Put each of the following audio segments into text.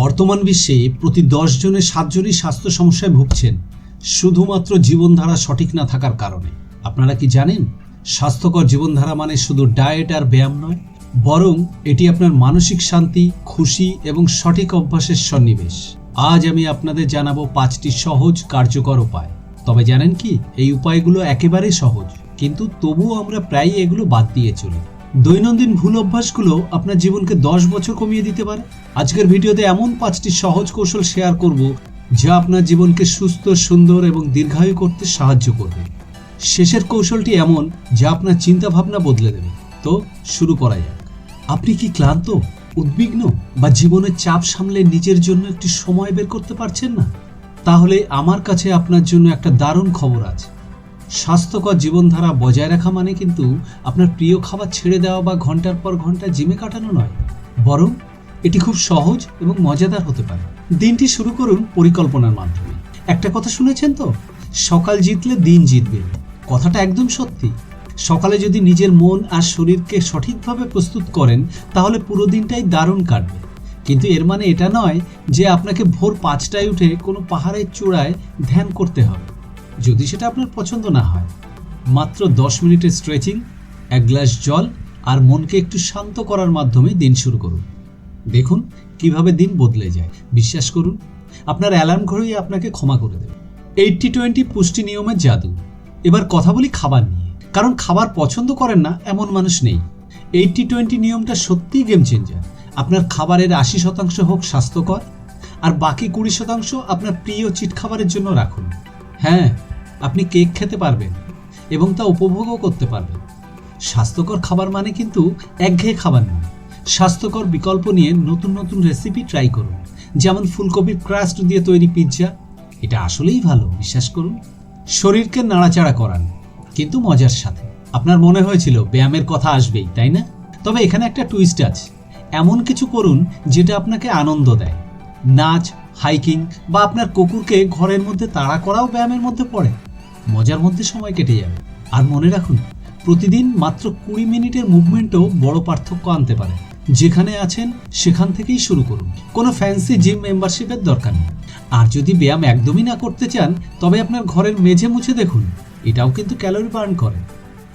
বর্তমান বিশ্বে প্রতি দশ জনে সাতজনই স্বাস্থ্য সমস্যায় ভুগছেন, শুধুমাত্র জীবনধারা সঠিক না থাকার কারণে। আপনারা কি জানেন? স্বাস্থ্যকর জীবনধারা মানে শুধু ডায়েট আর ব্যায়াম নয়, বরং এটি আপনার মানসিক শান্তি, খুশি এবং সঠিক অভ্যাসের সন্নিবেশ। আজ আমি আপনাদের জানাব পাঁচটি সহজ, কার্যকর উপায়। তবে জানেন কি, এই উপায়গুলো একেবারেই সহজ, কিন্তু তবুও আমরা প্রায়ই এগুলো বাদ দিয়ে চলি। দৈনন্দিন ভুল অভ্যাসগুলো আপনার জীবনকে দশ বছর কমিয়ে দিতে পারে। আজকের ভিডিওতে এমন পাঁচটি সহজ কৌশল শেয়ার করব যা আপনার জীবনকে সুস্থ, সুন্দর এবং দীর্ঘায়ু করতে সাহায্য করবে। শেষের কৌশলটি এমন যা আপনার চিন্তা ভাবনা বদলে দেবে। তো শুরু করা যাক। আপনি কি ক্লান্ত, উদ্বিগ্ন বা জীবনের চাপ সামলে নিজের জন্য একটি সময় বের করতে পারছেন না? তাহলে আমার কাছে আপনার জন্য একটা দারুণ খবর আছে। স্বাস্থ্যকর জীবনধারা বজায় রাখা মানে কিন্তু আপনার প্রিয় খাবার ছেড়ে দেওয়া বা ঘণ্টার পর ঘণ্টা জিমে কাটানো নয়। বরং এটি খুব সহজ এবং মজাদার হতে পারে। দিনটি শুরু করুন পরিকল্পনার মাধ্যমে। একটা কথা শুনেছেন তো? সকাল জিতলে দিন জিতবে। কথাটা একদম সত্যি। সকালে যদি নিজের মন আর শরীরকে সঠিকভাবে প্রস্তুত করেন, তাহলে পুরো দিনটাই দারুণ কাটবে। কিন্তু এর মানে এটা নয় যে আপনাকে ভোর পাঁচটায় উঠে কোনো পাহাড়ের চূড়ায় ধ্যান করতে হবে। যদি সেটা আপনার পছন্দ না হয়, মাত্র দশ মিনিটের স্ট্রেচিং এক গ্লাস জল আর মনকে একটু শান্ত করার মাধ্যমে দিন শুরু করুন। দেখুন কীভাবে দিন বদলে যায়। বিশ্বাস করুন, আপনার অ্যালার্ম ঘড়ি আপনাকে ক্ষমা করে দেবে। এইটটি টোয়েন্টি পুষ্টি নিয়মের জাদু। এবার কথা বলি খাবার নিয়ে। কারণ খাবার পছন্দ করেন না এমন মানুষ নেই। এইটটি টোয়েন্টি নিয়মটা সত্যিই গেম চেঞ্জার আপনার খাবারের আশি শতাংশ হোক স্বাস্থ্যকর, আর বাকি কুড়ি শতাংশ আপনার প্রিয় চিট খাবারের জন্য রাখুন। হ্যাঁ আপনি কেক খেতে পারবেন এবং তা উপভোগও করতে পারবেন। স্বাস্থ্যকর খাবার মানে কিন্তু একঘেয়ে খাবার নয়। স্বাস্থ্যকর বিকল্প নিয়ে নতুন নতুন রেসিপি ট্রাই করুন। যেমন ফুলকপির ক্রাস্ট দিয়ে তৈরি পিৎজা এটা আসলেই ভালো, বিশ্বাস করুন। শরীরকে নাড়াচাড়া করান, কিন্তু মজার সাথে। আপনার মনে হয়েছিল ব্যায়ামের কথা আসবেই, তাই না? তবে এখানে একটা টুইস্ট আছে। এমন কিছু করুন যেটা আপনাকে আনন্দ দেয়। নাচ হাইকিং বা আপনার কুকুরকে ঘরের মধ্যে তাড়া করাও ব্যায়ামের মধ্যে পড়ে। মজার মধ্যে সময় কেটে যাবে। আর মনে রাখুন, প্রতিদিন মাত্র কুড়ি মিনিটের মুভমেন্টও বড় পার্থক্য আনতে পারে। যেখানে আছেন, সেখান থেকেই শুরু করুন। কোনো ফ্যান্সি জিম মেম্বারশিপের দরকার নেই। আর যদি ব্যায়াম একদমই না করতে চান, তবে আপনার ঘরের মেঝে মুছে দেখুন। এটাও কিন্তু ক্যালোরি বার্ন করে।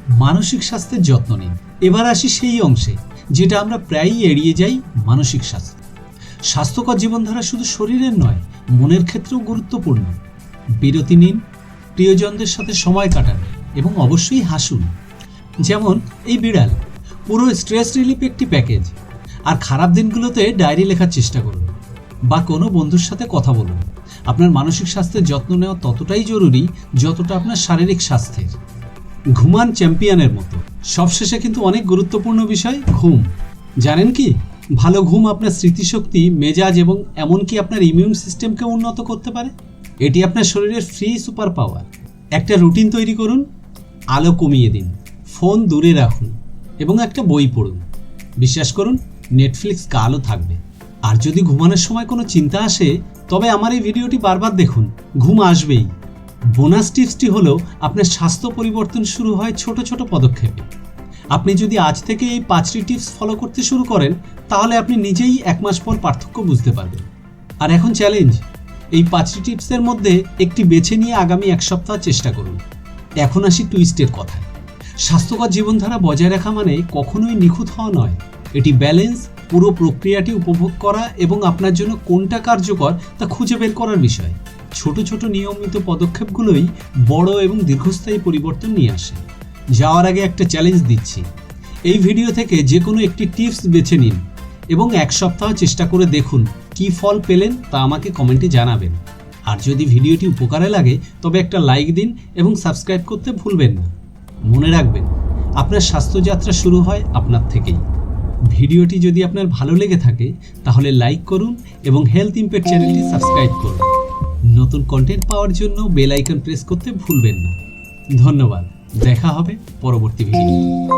মানসিক স্বাস্থ্যের যত্ন নিন। এবার আসি সেই অংশে, যেটা আমরা প্রায়ই এড়িয়ে যাই মানসিক স্বাস্থ্য। স্বাস্থ্যকর জীবনধারা শুধু শরীরের নয়, মনের ক্ষেত্রেও গুরুত্বপূর্ণ। বিরতি নিন, প্রিয়জনদের সাথে সময় কাটান এবং অবশ্যই হাসুন। যেমন, এই বিড়াল, পুরো স্ট্রেস রিলিফ একটি প্যাকেজ। আর খারাপ দিনগুলোতে ডায়েরি লেখার চেষ্টা করুন বা কোনো বন্ধুর সাথে কথা বলুন। আপনার মানসিক স্বাস্থ্যের যত্ন নেওয়া ততটাই জরুরি যতটা আপনার শারীরিক স্বাস্থ্যের। ঘুমান চ্যাম্পিয়নের মতো। সবশেষে কিন্তু অনেক গুরুত্বপূর্ণ বিষয়, ঘুম। জানেন কি? ভালো ঘুম আপনার স্মৃতিশক্তি, মেজাজ এবং এমনকি আপনার ইমিউন সিস্টেমকে উন্নত করতে পারে? এটি আপনার শরীরের ফ্রি সুপার পাওয়ার একটা রুটিন তৈরি করুন, আলো কমিয়ে দিন ফোন দূরে রাখুন এবং একটা বই পড়ুন। বিশ্বাস করুন নেটফ্লিক্স কালও থাকবে। আর যদি ঘুমানোর সময় কোনো চিন্তা আসে, তবে আমার এই ভিডিওটি বারবার দেখুন, ঘুম আসবেই। বোনাস টিপসটি হলো, আপনার স্বাস্থ্য পরিবর্তন শুরু হয় ছোট ছোট পদক্ষেপে। আপনি যদি আজ থেকে এই পাঁচটি টিপস ফলো করতে শুরু করেন, তাহলে আপনি নিজেই এক মাস পর পার্থক্য বুঝতে পারবেন। আর এখন চ্যালেঞ্জ এই পাঁচটি টিপসের মধ্যে একটি বেছে নিয়ে আগামী এক সপ্তাহ চেষ্টা করুন। এখন আসি টুইস্টের কথায়। স্বাস্থ্যকর জীবনধারা বজায় রাখা মানে কখনোই নিখুঁত হওয়া নয়। এটি ব্যালেন্স পুরো প্রক্রিয়াটি উপভোগ করা এবং আপনার জন্য কোনটা কার্যকর তা খুঁজে বের করার বিষয়। ছোট ছোট নিয়মিত পদক্ষেপগুলোই বড় এবং দীর্ঘস্থায়ী পরিবর্তন নিয়ে আসে। যাওয়ার আগে একটা চ্যালেঞ্জ দিচ্ছি। এই ভিডিও থেকে যে কোনো একটি টিপস বেছে নিন এবং এক সপ্তাহ চেষ্টা করে দেখুন কি ফল পেলেন তা আমাকে কমেন্টে জানাবেন। আর যদি ভিডিওটি উপকারে লাগে, তবে একটা লাইক দিন এবং সাবস্ক্রাইব করতে ভুলবেন না। মনে রাখবেন, আপনার স্বাস্থ্যযাত্রা শুরু হয় আপনার থেকেই। ভিডিওটি যদি আপনার ভালো লেগে থাকে, তাহলে লাইক করুন এবং হেলথ ইম্প্যাক্ট চ্যানেলটি সাবস্ক্রাইব করুন। নতুন কন্টেন্ট পাওয়ার জন্য বেল আইকন প্রেস করতে ভুলবেন না। ধন্যবাদ। দেখা হবে পরবর্তী ভিডিও